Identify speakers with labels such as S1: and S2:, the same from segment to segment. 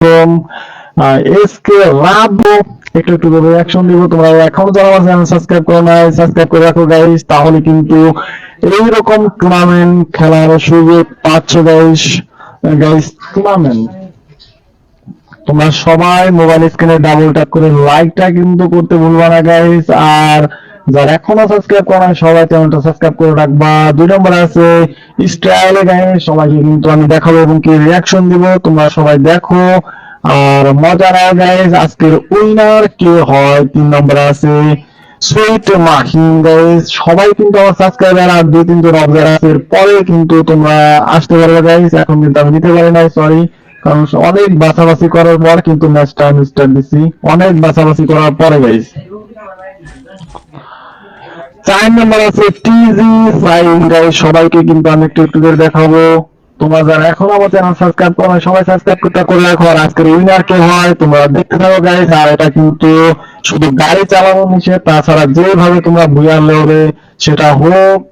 S1: আলাইকুম এসকে লাভ একটু একটু করে রিয়াকশন দিব তোমরা এখনও যারা আমার চ্যানেল সাবস্ক্রাইব করো নাই সাবস্ক্রাইব করে রাখো গাইস তাহলে কিন্তু এইরকম টুর্নামেন্ট খেলার সুযোগ পাচ্ছ গাইস গাইস টুর্নামেন্ট তোমরা সবাই মোবাইল স্ক্রিনে ডাবল ট্যাপ করে লাইকটা কিন্তু করতে ভুলবা না গাইস আর যারা এখনও সাবস্ক্রাইব করা নাই, সবাই চ্যানেলটা সাবস্ক্রাইব করে রাখবা। দুই নম্বরে আছে স্টাইলে গাইস সবাইকে কিন্তু আমি দেখাবো এবং কি রিয়াকশন দিব, তোমরা সবাই দেখো। আর মজা নাও গাইস আজকের উইনার কে হয়? তিন নম্বরে আছে সুইট মাহিন গাইস সবাই কিন্তু আমার সাবস্ক্রাইবার আর দুই তিনজন অবজার আছে। পরে কিন্তু তোমরা আসতে পারবে গাইস এখন কিন্তু আমি নিতে পারি নাই সরি কারণ অনেক বাছাবাছি করার পর কিন্তু ম্যাচটা আমি স্টার্ট দিছি। অনেক বাছাবাছি করার পরে গাইস চার নম্বর আছে টিজি গাইস সবাইকে কিন্তু আমি একটু একটু করে দেখাবো। তোমরা যারা এখন আমার চ্যানেল সাবস্ক্রাইব করো সবাই সাবস্ক্রাইব করতে করে রাখো। আর আজকের উইনার কে হয় তোমরা দেখতে থাকো গাইস আর এটা কিন্তু শুধু গাড়ি চালানো নিষেধ তাছাড়া যেভাবে তোমরা বুয়ার লেওরে সেটা হোক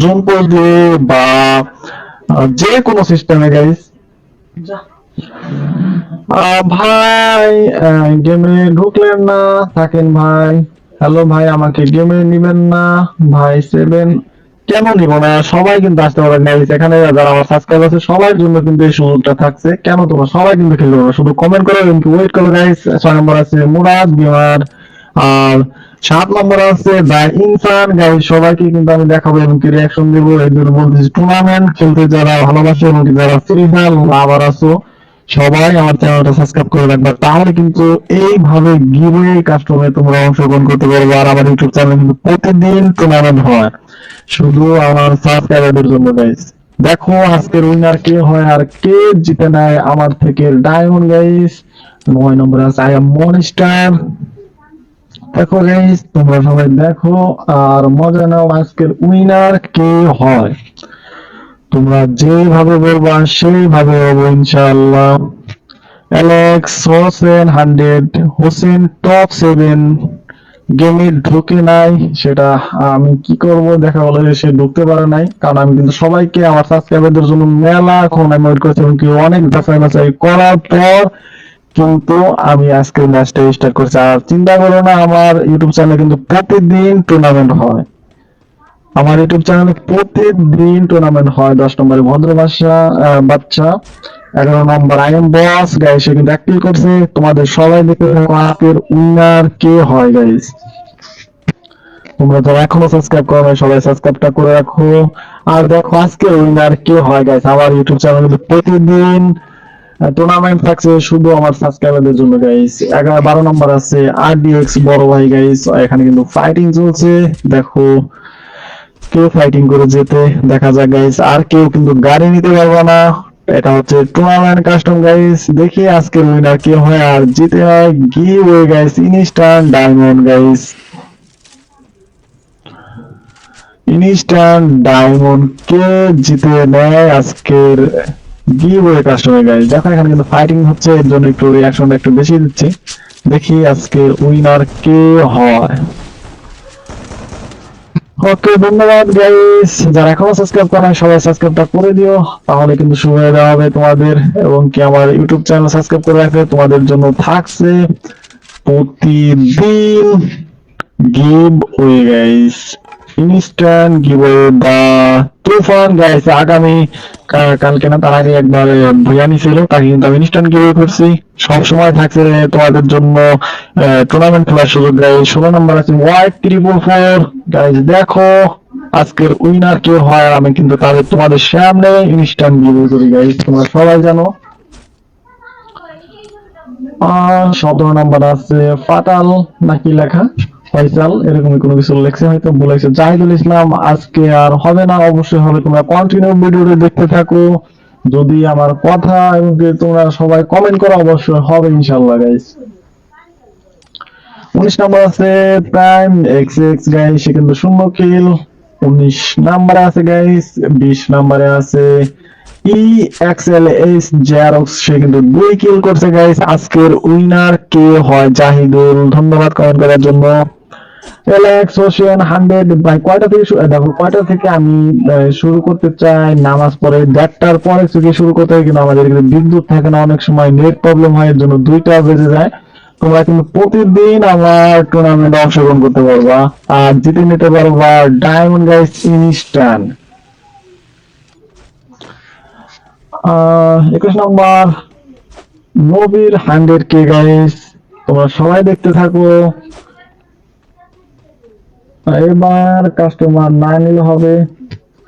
S1: জুম পোস্ট দিয়ে বা যে কোনো সিস্টেমে গাইস ভাই গেমে ঢুকলেন না থাকেন ভাই। হ্যালো ভাই, আমাকে গেমে নিবেন না। ভাই সেভেন কেন নিব না সবাই কিন্তু আসতে পারবে না এখানে যারা আমার সাবস্ক্রাইব আছে সবার জন্য কিন্তু এই সুযোগটা থাকছে। কেন তোমরা সবাই কিন্তু খেলতে পারবে শুধু কমেন্ট করো এবং ওয়েট করো গাইস ছয় নম্বর আছে মুরাদ বিমার, আর সাত নম্বর আছে দা ইনসান। গাইস সবাইকে কিন্তু আমি দেখাবো এবং কি রিয়াকশন দেবো। এর জন্য টুর্নামেন্ট খেলতে যারা ভালোবাসে এবং যারা ফ্রি ফায়ার লাভার আছো সবাই আমার চ্যানেলটা সাবস্ক্রাইব করে রাখবে। তাহলে কিন্তু এইভাবে গিভওয়ে কাস্টমে তোমরা অংশগ্রহণ করতে পারবে আর আমার ইউটিউব চ্যানেলে কিন্তু প্রতিদিন টুর্নামেন্ট হয়। শুধু আমার সাবস্ক্রাইবারদের জন্য গাইস দেখো আজকের উইনার কে হয় আর কে জিতে নেয় আমার থেকে ডায়মন্ড গাইস নয় নম্বর আছে আই এম মনস্টার দেখো গাইস তোমরা সবাই দেখো আর মজা নাও আজকের উইনার কে হয়। তোমরা যেভাবে বলবা, সেইভাবে হব ইনশাআল্লাহ। Alex Hossain hundred Hossain top seven গেমে ঢুকে নাই, সেটা আমি কি করব দেখা বলে যে সে ঢুকতে পারে নাই। কারণ আমি কিন্তু সবাইকে, আমার সাবস্ক্রাইবারদের জন্য মেলা এখন আমি ওয়েট করছি এবং কি অনেক যাচাই বাছাই করার পর কিন্তু আমি আজকে ম্যাচটা স্টার্ট করছি। আর চিন্তা করো না, আমার ইউটিউব চ্যানেলে কিন্তু প্রতিদিন টুর্নামেন্ট হয়। আমার ইউটিউব চ্যানেলে প্রতিদিন টুর্নামেন্ট হয়। দশ নম্বরে ভদ্র ভাষা বাচ্চা এগারো নম্বর আই এম বস। গাইস সে কিন্তু অ্যাক্টিভ করছে। তোমাদের সবাই দেখে আজকের উইনার কে হয় গাইস তোমরা যারা এখনও সাবস্ক্রাইব করো নাই, সবাই সাবস্ক্রাইবটা করে রাখো। আর দেখো আজকের উইনার কে হয় গাইস আমার ইউটিউব চ্যানেলে প্রতিদিন টুর্নামেন্ট থাকছে শুধু আমার সাবস্ক্রাইবারদের জন্য গাইস এগারো বারো নম্বর আছে আর ডিএক্স বড় ভাই গাইস এখানে কিন্তু ফাইটিং চলছে। দেখো কেউ ফাইটিং করে যেতে দেখা যাক গাইস আর কেউ কিন্তু গাড়ি নিতে পারবে না। এটা হচ্ছে টুর্নামেন্ট কাস্টম গাইস দেখি আজকের উইনার কে হয় আর জিতে হয়। Giveaway guys instant diamond guys instant diamond কে জিতে নেয় আজকের গিভওয়ে কাস্টমে গাইস দেখো, এখানে কিন্তু ফাইটিং হচ্ছে। এর জন্য একটু রিয়াকশনটা একটু বেশি দিচ্ছি। দেখি আজকের উইনার কে হয়। ওকে, ধন্যবাদ গাইস যারা এখনও সাবস্ক্রাইব করা সবাই সাবস্ক্রাইবটা করে দিও। তাহলে কিন্তু সুবিধা হবে তোমাদের, এবং কি আমার ইউটিউব চ্যানেল সাবস্ক্রাইব করে রাখবে, তোমাদের জন্য থাকছে প্রতিদিন giveaway guys instant give বা তুফান গাইস আগামী কালকে না, তার আগে একবার ভুয়ানি ছিল, তাকে কিন্তু আমি ইনস্ট্যান্ট গিভ করছি। সব সময় থাকছে তোমাদের জন্য টুর্নামেন্ট খেলার সুযোগ গাইস ষোলো নম্বর আছে ওয়াইট ত্রিপুল ফোর গাইস দেখো, আজকের উইনার কে হয়, আমি কিন্তু তাদের তোমাদের সামনে ইনস্ট্যান্ট গিভ করি গাইস তোমরা সবাই জানো। সতেরো নম্বর আছে ফাটাল, নাকি লেখা? ফয়সাল এরকমই কোনো কিছু লেখছে হয়তো বলেছে। জাহিদুল ইসলাম, আজকে আর হবে না, অবশ্যই হবে। তোমরা কন্টিনিউ ভিডিওটা দেখতে থাকো। যদি আমার কথা এবং তোমরা সবাই কমেন্ট করো, অবশ্যই হবে ইনশাল্লাহ গাইস উনিশ নম্বর আছে প্রাইম এক্স এক্স গাইস সে কিন্তু শূন্য কিল উনিশ নম্বরে আছে গাইস বিশ নাম্বারে আছে ই এক্সএল এস জেরক্স সে কিন্তু দুই কিল করছে গাইস আজকের উইনার কে হয় জাহিদুল? ধন্যবাদ কমেন্ট করার জন্য। এলেক্স হান্ড্রেড ভাই কয়টা থেকে দেখো কয়টা থেকে আমি শুরু করতে চাই, নামাজ দেড়টার পরে থেকে শুরু করতে হয়, কিন্তু আমাদের এখানে বিদ্যুৎ থাকে না, অনেক সময় নেট প্রবলেম হয়, এর জন্য দুইটা বেজে যায়। তোমরা কিন্তু প্রতিদিন আমার অংশগ্রহণ করতে পারবা। আর জিতে নিতে পারবা ডায়মন্ড গাইস ইনস্ট্যান্ট একুশ নম্বর, নবীর হান্ড্রেড কে গাইস তোমরা সবাই দেখতে থাকো। এবার কাস্টমার না নিলে হবে।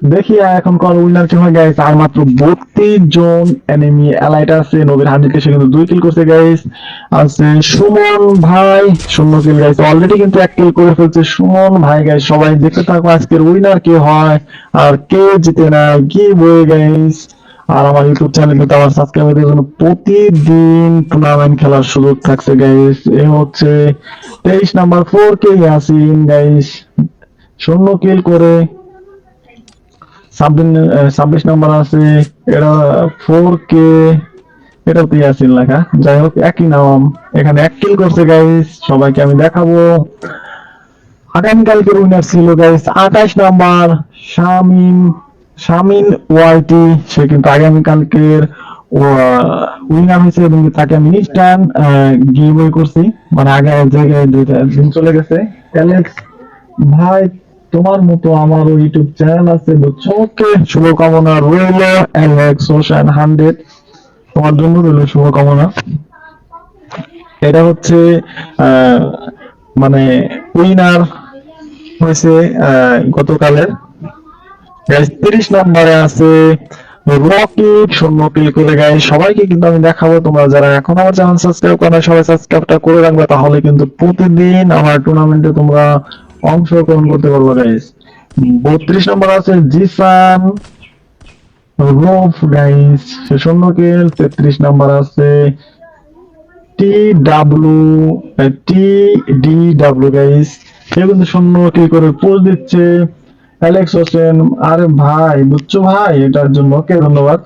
S1: দেখি এখন কল উইনার কি হয় গাইস আর মাত্র বত্রিশ জন এনিমি অ্যালাইট আছে। নবীর হান্ড্রেড সে কিন্তু দুই কিল করছে গাইস আছে সুমন ভাই, শূন্য কিল গাইস অলরেডি কিন্তু এক কিল করে ফেলছে সুমন ভাই গাইস সবাই দেখতে থাকো আজকের উইনার কে হয়। আর কে জিতে না কি বই গাইস আর আমার ইউটিউব চ্যানেল কিন্তু আমার সাবস্ক্রাইবারদের জন্য প্রতিদিন টুর্নামেন্ট খেলার সুযোগ থাকছে গাইস এ হচ্ছে তেইশ number four K Yasin guys শূন্য কিল করে ছাব্বিশ নাম্বার আছে। এটা ফোর কে এটা তো ইয়াসিন লেখা। যাই হোক, একই নাম। এখানে এক কিল করছে গাইস সবাইকে আমি দেখাবো। আগামীকালকের উইনার ছিল গাইস আঠাশ নাম্বার শামিন শামিন ওয়াইটি সে কিন্তু আগামীকালকের উইনার হয়েছে এবং তাকে আমি করছি। মানে আগে জায়গায় দুইটা দিন চলে গেছে। অ্যালেক্স ভাই, তোমার মতো আমারও ইউটিউব চ্যানেল আছে বুঝছ ওকে শুভকামনা রইল অ্যালেক্স হান্ড্রেড তোমার জন্য রইল শুভকামনা। এটা হচ্ছে মানে উইনার হয়েছে গতকালের। তিরিশ নম্বরে আছে শূন্য করে সবাইকে কিন্তু আমি দেখাবো। তোমরা যারা এখন আমার চ্যানেল সাবস্ক্রাইব করো সবাই সাবস্ক্রাইবটা করে রাখবে, তাহলে কিন্তু প্রতিদিন আমার টুর্নামেন্টে তোমরা অংশগ্রহণ করতে পারবে গাইস বত্রিশ নম্বর আছে জিসান রোফ গাইস শূন্য কিল তেত্রিশ নম্বর আছে T W T D W guys সে কিন্তু শূন্য কি করে পোজ দিচ্ছে। অ্যালেক্স হোসেন আরে ভাই, বুঝছ ভাই? এটার জন্য ওকে ধন্যবাদ।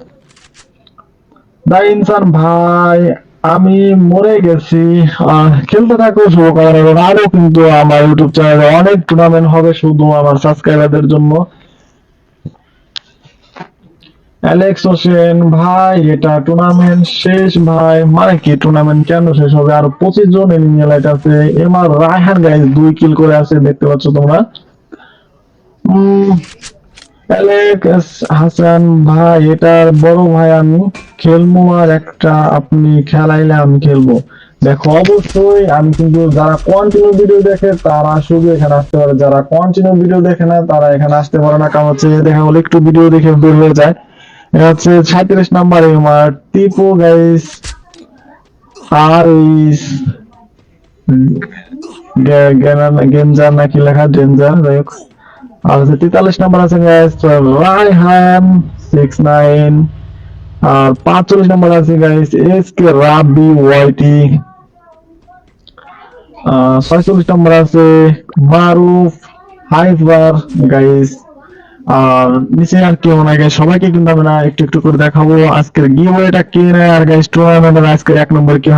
S1: দা ইনসান ভাই, আমি মরে গেছি। খেলতে থাকো, শুভকামনা রইল। আরও কিন্তু আমার ইউটিউব চ্যানেলে অনেক টুর্নামেন্ট হবে শুধু আমার সাবস্ক্রাইবারদের জন্য। অ্যালেক্স হোসেন ভাই, এটা টুর্নামেন্ট শেষ, ভাই। মানে কি টুর্নামেন্ট কেন শেষ হবে? আর পঁচিশ জন এনিমি লাইট আছে এমার রায়হান গাইস দুই কিল করে আছে, দেখতে পাচ্ছ তোমরা। হাসান ভাই, এটার বড় ভাই আমি। খেলব আর একটা আপনি খেলাইলে আমি খেলব। দেখো, অবশ্যই আমি কিন্তু যারা কন্টিনিউ ভিডিও দেখে, তারা শুধু এখানে আসতে পারে। যারা কন্টিনিউ ভিডিও দেখে না, তারা এখানে আসতে পারে না। কারণ হচ্ছে, দেখা গেলো, একটু ভিডিও দেখে বের হয়ে যায়। এটা হচ্ছে সাঁত্রিশ নাম্বার আমার টিপো গাইস আর ইস গেঞ্জার নাকি লেখা? ডেঞ্জার, যাই হোক। আর তেতাল্লিশ নাম্বার আছে গাইস রায়হান সিক্স নাইন আর পাঁচচল্লিশ নাম্বার আছে গাইস এস কে রাবি ওয়াইটি ছয়চল্লিশ নাম্বার আছে মারুফ হাইফার গাইস আর নিচে আর কেউ নাই গাইস সবাইকে কিন্তু না একটু একটু করে দেখাবো আজকের কে আর গাইস টুর্নামেন্টের আজকের এক নম্বর কি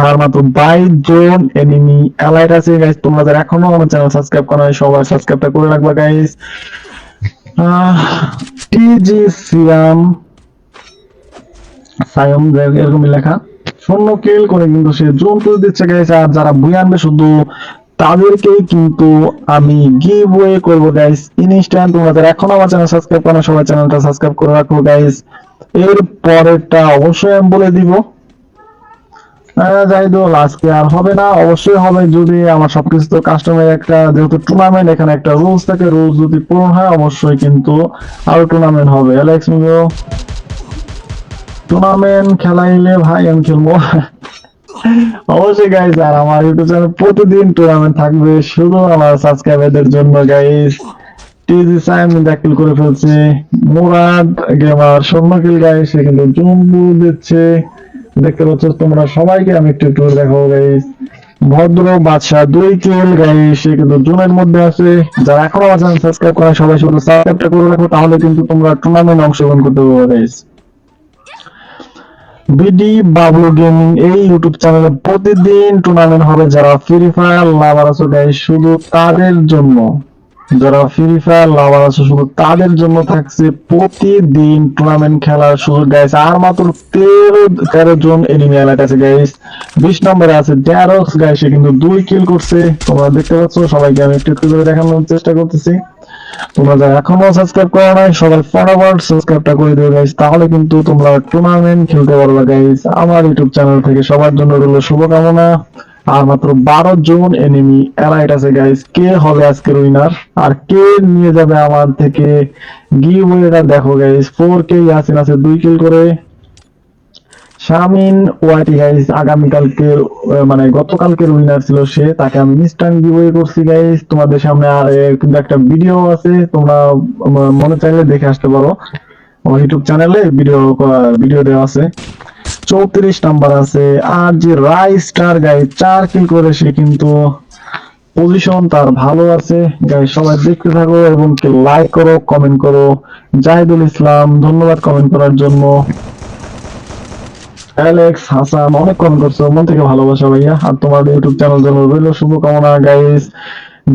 S1: বাইশ জন এনিমি অ্যালাইট আছে। গাইস তোমরা যারা এখনও আমার চ্যানেল সাবস্ক্রাইব করা সবাই সাবস্ক্রাইবটা করে রাখবা গাইস টিজি সিয়াম এরকমই লেখা। শূন্য কিল করে কিন্তু সে জোন করে দিচ্ছে গাইস আর যারা বই আনবে শুধু তাদেরকেই কিন্তু আমি গিভ ওয়ে করব গাইস ইনস্ট্যান্ট তোমরা যারা এখন আমার চ্যানেল সাবস্ক্রাইব করো সবাই চ্যানেলটা সাবস্ক্রাইব করে রাখো গাইস এর পরেরটা অবশ্যই আমি বলে দিব। আহ, জাহিদুল আজকে আর হবে না অবশ্যই হবে যদি আমার সবকিছু তো কাস্টমার একটা যেহেতু টুর্নামেন্ট এখানে একটা রুলস থাকে রুলস যদি পূরণ হয় অবশ্যই কিন্তু আরও টুর্নামেন্ট হবে। অ্যালেক্স মিগো টুর্নামেন্ট খেলাইলে ভাই আমি খেলব। অবশ্যই গাইস আর আমার ইউটিউব চ্যানেল প্রতিদিন টুর্নামেন্ট থাকবে, শুধু আমার সাবস্ক্রাইবারদের জন্য গাইস টিজি সাইম দাখিল করে ফেলছে মুরাদ গেমার শূন্য গাইস সে কিন্তু জম্বু দিচ্ছে। দেখতে পাচ্ছ তোমরা সবাইকে আমি একটু একটু দেখাবো গাইস ভদ্র বাদশা দুই কিল গাইস সে কিন্তু জুনের মধ্যে আছে। যারা এখন আমার সাবস্ক্রাইব করে সবাই শুধু সাবস্ক্রাইবটা করে রাখো, তাহলে কিন্তু তোমরা টুর্নামেন্ট অংশগ্রহণ করতে পারবে গাইস বিডি বাবলু গেমিং এই ইউটিউব চ্যানেলে প্রতিদিন টুর্নামেন্ট হবে যারা ফ্রি ফায়ার লাভার আছে গাইস শুধু তাদের জন্য। যারা ফ্রি ফায়ার লাভার আছে, শুধু তাদের জন্য থাকছে প্রতিদিন টুর্নামেন্ট খেলার সুযোগ গাইস আর মাত্র তেরো তেরো জন এনিমি এলাকা আছে গাইস বিশ নম্বরে আছে ড্যারক্স গাইস সে কিন্তু দুই কিল করছে। তোমরা দেখতে পাচ্ছ, সবাইকে আমি একটু একটু করে দেখানোর চেষ্টা করতেছি। তোমরা এখনও সাবস্ক্রাইব করো নাই, সবাই ফটাফট সাবস্ক্রাইবটা করে দিও গাইস তাহলে কিন্তু তোমরা টুর্নামেন্ট খেলতে পারবে গাইস আমার ইউটিউব চ্যানেল থেকে সবার জন্য রইল শুভকামনা। আর মাত্র বারো জন এনিমি এলাইট আছে গাইস কে হবে আজকের উইনার আর কে নিয়ে যাবে আমার থেকে গিভওয়েটা দেখো গাইস ফোর কে ইয়াসিন আছে, দুই কিল করে। শামিন ওয়াইটি গাইস আগামীকালকে মানে গতকালকের উইনার ছিল সে, তাকে আমি ইনস্ট্যান্ট গিভওয়ে করছি গাইস তোমাদের সামনে আর কিন্তু একটা ভিডিও আছে, তোমরা মনে চাইলে দেখে আসতে পারো। আমার ইউটিউব চ্যানেলে ভিডিও ভিডিও দেওয়া আছে। চৌত্রিশ নাম্বার আছে আর যে রাই স্টার গাই চার কিল করে সে কিন্তু পজিশন তার ভালো আছে। গাই সবাই দেখতে থাকো এবং লাইক করো কমেন্ট করো। জাহিদুল ইসলাম, ধন্যবাদ কমেন্ট করার জন্য। অ্যালেক্স হাসান অনেক কমেন্ট করছ মন থেকে ভালোবাসা ভাইয়া। আর তোমার ইউটিউব চ্যানেল জন্য রইল শুভকামনা গাইস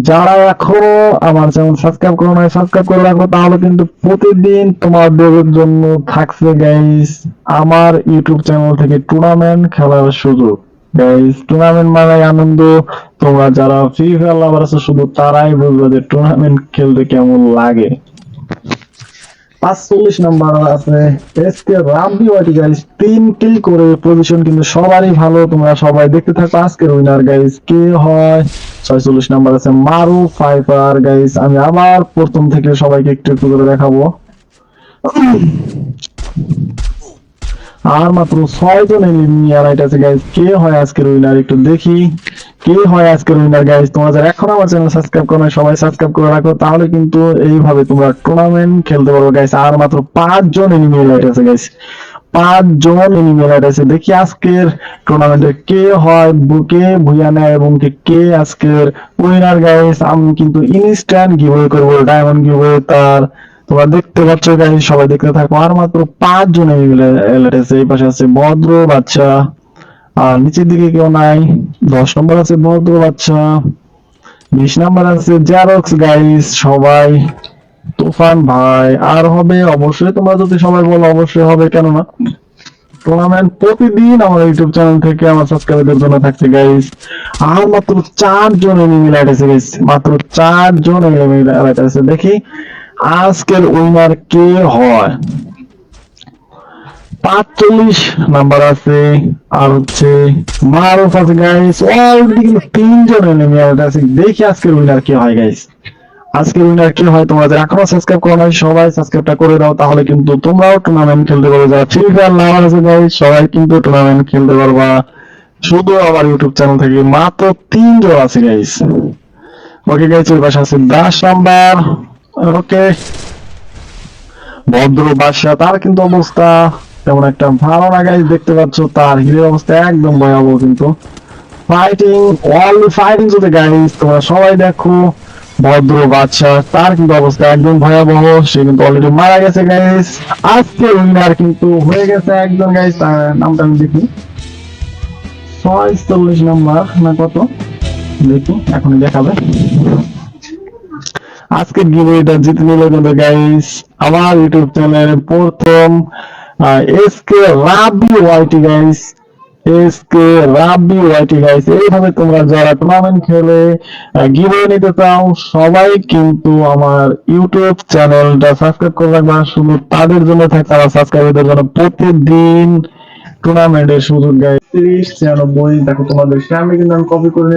S1: যারা এখনও আমার চ্যানেল সাবস্ক্রাইব করো না সাবস্ক্রাইব করে রাখো, তাহলে কিন্তু প্রতিদিন তোমার তোমাদের জন্য থাকছে গাইস আমার ইউটিউব চ্যানেল থেকে টুর্নামেন্ট খেলার সুযোগ। গাইস টুর্নামেন্ট মানে আনন্দ। তোমরা যারা ফ্রি ফায়ার লাভার আছো, শুধু তারাই বুঝবে যে টুর্নামেন্ট খেলতে কেমন লাগে। পাঁচচল্লিশ নাম্বার আছে, এসকে রাব্বি ওয়াটি গাইস তিন কিল করে পজিশন কিন্তু সবারই ভালো, তোমরা সবাই দেখতে থাকো আজকের উইনার গাইস কে হয়? ছয়চল্লিশ নাম্বার আছে মারু ফাইফার গাইস আমি আবার প্রথম থেকে সবাইকে একটু একটু করে দেখাবো। আর মাত্র ছয় জন এলিমিনিয়ার আছে গাইস কে হয় আজকের উইনার একটু দেখি। কে হয় আজকের উইনার গাইস তোমরা যারা এখন আমার চ্যানেল সাবস্ক্রাইব করো সবাই সাবস্ক্রাইব করে রাখো, তাহলে কিন্তু এইভাবে তোমরা টুর্নামেন্ট খেলতে পারবে গাইস আর মাত্র পাঁচ জন এলিমিনিয়ার আছে গাইস পাঁচ জন এলিমিনিয়ার আছে দেখি আজকের টুর্নামেন্টে কে হয়, বু- কে ভুইয়া নেয় এবং কে আজকের উইনার গাইস আমি কিন্তু ইনস্ট্যান্ট গিভওয়ে করব ডায়মন্ড গিভওয়ে তার তোমরা দেখতে পাচ্ছ গাইস সবাই দেখতে থাকো। আর মাত্র পাঁচ জন এই পাশে আছে ভদ্র বাচ্চা। আর নিচের দিকে কেউ নাই। দশ নম্বর আছে ভদ্র বাচ্চা। বিশ নম্বর আছে জেরক্স গাইস, সবাই। তুফান ভাই, আর হবে অবশ্যই তোমরা যদি সবাই বলো, অবশ্যই হবে। কেন না টুর্নামেন্ট প্রতিদিন আমার ইউটিউব চ্যানেল থেকে আমার সাবস্ক্রাইবারদের জন্য থাকছে গাইস। আর মাত্র চারজন এনিমি আছে গাইস, মাত্র চারজন এনিমি আছে দেখি। আজকের উইনার কে হয়? পাঁচচল্লিশ নাম্বার আছে, আর হচ্ছে মারুফ আছে গাইস অলরেডি কিন্তু তিনজন এনিমি আছে। দেখি আজকের উইনার কে হয় গাইস আজকের উইনার কি হয়, তোমরা যারা এখনও সাবস্ক্রাইব করো নাই, সবাই সাবস্ক্রাইবটা করে দাও, তাহলে কিন্তু তোমরাও টুর্নামেন্ট খেলতে পারবে। যারা ফ্রি ফায়ার লাভার আছে গাইস সবাই কিন্তু টুর্নামেন্ট খেলতে পারবা। শুধু আমার ইউটিউব চ্যানেল থেকে মাত্র তিনজন আছে গাইস ওকে গাইস ওই পাশে আছে দাস নাম্বার ওকে। ভদ্র বাসা তার কিন্তু অবস্থা তেমন একটা ভালো না গাইস দেখতে পাচ্ছ, তার হিরের অবস্থা একদম ভয়াবহ কিন্তু। ফাইটিং অল ফাইটিং যদি গাইস তোমরা সবাই দেখো, ভদ্র বাচ্চা তার কিন্তু অবস্থা একদম ভয়াবহ, সে কিন্তু অলরেডি মারা গেছে গাইস আজকে উইনার কিন্তু হয়ে গেছে একজন গাইস তার নামটা আমি দেখি। ছয়চল্লিশ নাম্বার, না কত? দেখি, এখনই দেখাবে। আজকে গিভওয়েটা জিতে নিল কিন্তু গাইস আমার ইউটিউব চ্যানেলের প্রথম এসকে রাবি ওয়াইটি গাইস এসকে রাবি ওয়াইটি গাইস এইভাবে তোমরা যারা টুর্নামেন্ট খেলে গিভওয়ে নিতে চাও, সবাই কিন্তু আমার ইউটিউব চ্যানেলটা সাবস্ক্রাইব করে রাখবা শুধু তাদের জন্য থাকে আমার সাবস্ক্রাইবারদের জন্য প্রতিদিন টুর্নামেন্টের সুযোগ গাইস তিরিশ, ছিয়ানব্বই, দেখো তোমাদের সামনে কিন্তু আমি কপি করে।